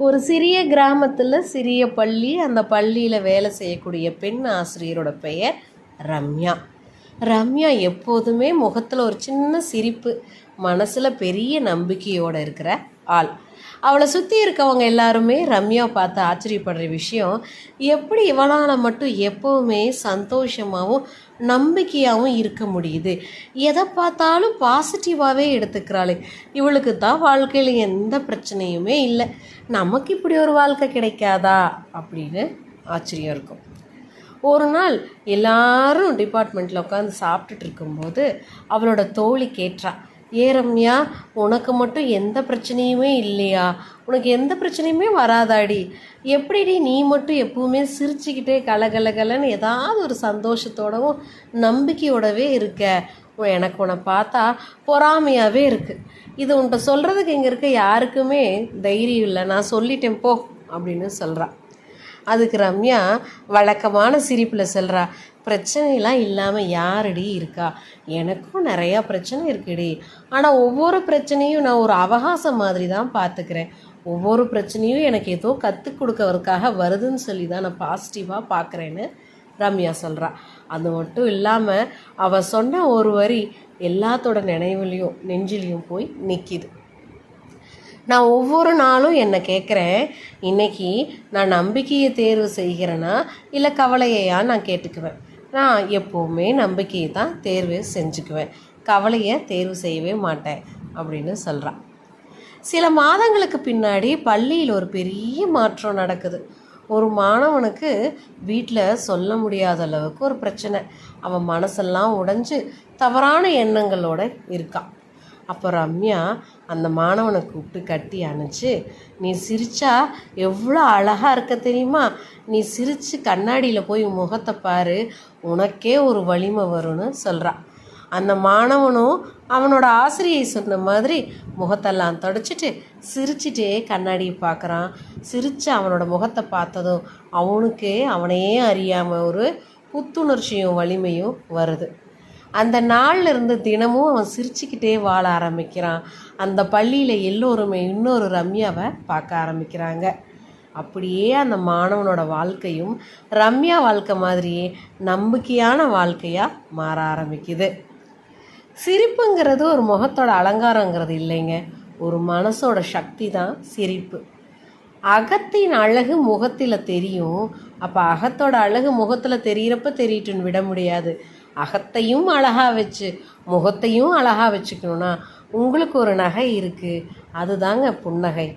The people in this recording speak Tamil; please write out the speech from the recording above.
ஒரு சிறிய கிராமத்தில் சிறிய பள்ளி அந்த பள்ளியில் வேலை செய்யக்கூடிய பெண் ஆசிரியரோட பெயர் ரம்யா. ரம்யா எப்போதுமே முகத்தில் ஒரு சின்ன சிரிப்பு மனசில் பெரிய நம்பிக்கையோடு இருக்கிற ஆள். அவளை சுற்றி இருக்கவங்க எல்லாருமே ரம்யா பார்த்து ஆச்சரியப்படுற விஷயம் எப்படி இவளால் மட்டும் எப்போவுமே சந்தோஷமாகவும் நம்பிக்கையாகவும் இருக்க முடியுது? எதை பார்த்தாலும் பாசிட்டிவாகவே எடுத்துக்கிறாளே. இவளுக்கு தான் வாழ்க்கையில் எந்த பிரச்சனையுமே இல்லை. நமக்கு இப்படி ஒரு வாழ்க்கை கிடைக்காதா? அப்படின்னு ஆச்சரியம் இருக்கும். ஒரு நாள் எல்லாரும் டிபார்ட்மெண்ட்டில் உட்காந்து சாப்பிட்டுட்டு இருக்கும்போது அவளோட தோழி கேட்டா ஏ ரம்யா உனக்கு மட்டும் எந்த பிரச்சனையுமே இல்லையா? உனக்கு எந்த பிரச்சனையுமே வராதாடி. எப்படிடி நீ மட்டும் எப்பவுமே சிரிச்சுக்கிட்டே கலகலகலன்னு ஏதாவது ஒரு சந்தோஷத்தோடவும் நம்பிக்கையோடவே இருக்க? எனக்கு உன்னை பார்த்தா பொறாமையாகவே இருக்குது இது உன்கிட்ட சொல்கிறதுக்கு இங்கே இருக்க யாருக்குமே தைரியம் இல்லை. நான் சொல்லிட்டேன் போ அப்படின்னு சொல்கிறா அதுக்கு ரம்யா வழக்கமான சிரிப்பில் சொல்கிறா பிரச்சனைலாம் இல்லாமல் யாரடி இருக்கா? எனக்கும் நிறையா பிரச்சனை இருக்குடி. ஆனால் ஒவ்வொரு பிரச்சனையும் நான் ஒரு அவகாசம் மாதிரி தான் பார்த்துக்கிறேன் ஒவ்வொரு பிரச்சனையும் எனக்கு ஏதோ கற்றுக் கொடுக்கறதுக்காக வருதுன்னு சொல்லி தான் நான் பாசிட்டிவாக பார்க்குறேன்னு ரம்யா சொல்கிறா அது மட்டும் இல்லாமல் அவள் சொன்ன ஒரு வரி எல்லாத்தோட நினைவுலையும் நெஞ்சிலையும் போய் நிற்கிது நான் ஒவ்வொரு நாளும் என்னை கேட்குறேன் இன்னைக்கு நான் நம்பிக்கையை தேர்வு செய்கிறேன்னா இல்லை கவலையையா? நான் கேட்டுக்குவேன். நான் எப்போவுமே நம்பிக்கையை தான் தேர்வு செஞ்சுக்குவேன். கவலையை தேர்வு செய்யவே மாட்டேன் அப்படின்னு சொல்கிறான் சில மாதங்களுக்கு பின்னாடி பள்ளியில் ஒரு பெரிய மாற்றம் நடக்குது. ஒரு மாணவனுக்கு வீட்டில் சொல்ல முடியாத அளவுக்கு ஒரு பிரச்சனை. அவன் மனசெல்லாம் உடைஞ்சு தவறான எண்ணங்களோட இருக்கான். அப்போ ரம்யா அந்த மாணவனை கூப்பிட்டு கட்டி அணைச்சி நீ சிரிச்சா எவ்வளோ அழகாக இருக்க தெரியுமா? நீ சிரித்து கண்ணாடியில் போய் முகத்தை பாரு உனக்கே ஒரு வலிமை வரும்னு சொல்கிறா அந்த மாணவனும் அவனோட ஆசிரியை சொன்ன மாதிரி முகத்தெல்லாம் தொடச்சிட்டு சிரிச்சிட்டே கண்ணாடியை பார்க்குறான் சிரித்து அவனோட முகத்தை பார்த்ததும் அவனுக்கே அவனையே அறியாமல் ஒரு புத்துணர்ச்சியும் வலிமையும் வருது. அந்த நாளில் இருந்து தினமும் அவன் சிரிச்சுக்கிட்டே வாழ ஆரம்பிக்கிறான். அந்த பள்ளியில் எல்லோருமே இன்னொரு ரம்யாவை பார்க்க ஆரம்பிக்கிறாங்க. அப்படியே அந்த மாணவனோட வாழ்க்கையும் ரம்யா வாழ்க்கை மாதிரியே நம்பிக்கையான வாழ்க்கையாக மாற ஆரம்பிக்குது. சிரிப்புங்கிறது ஒரு முகத்தோட அலங்காரங்கிறது இல்லைங்க. ஒரு மனசோட சக்தி தான் சிரிப்பு. அகத்தின் அழகு முகத்தில் தெரியும். அப்போ அகத்தோட அழகு முகத்தில் தெரியிறப்ப தெரியட்டுன்னு விட முடியாது. அகத்தையும் அழகாக வச்சு முகத்தையும் அழகாக வச்சுக்கணுன்னா உங்களுக்கு ஒரு நகை இருக்குது அதுதாங்க புன்னகை.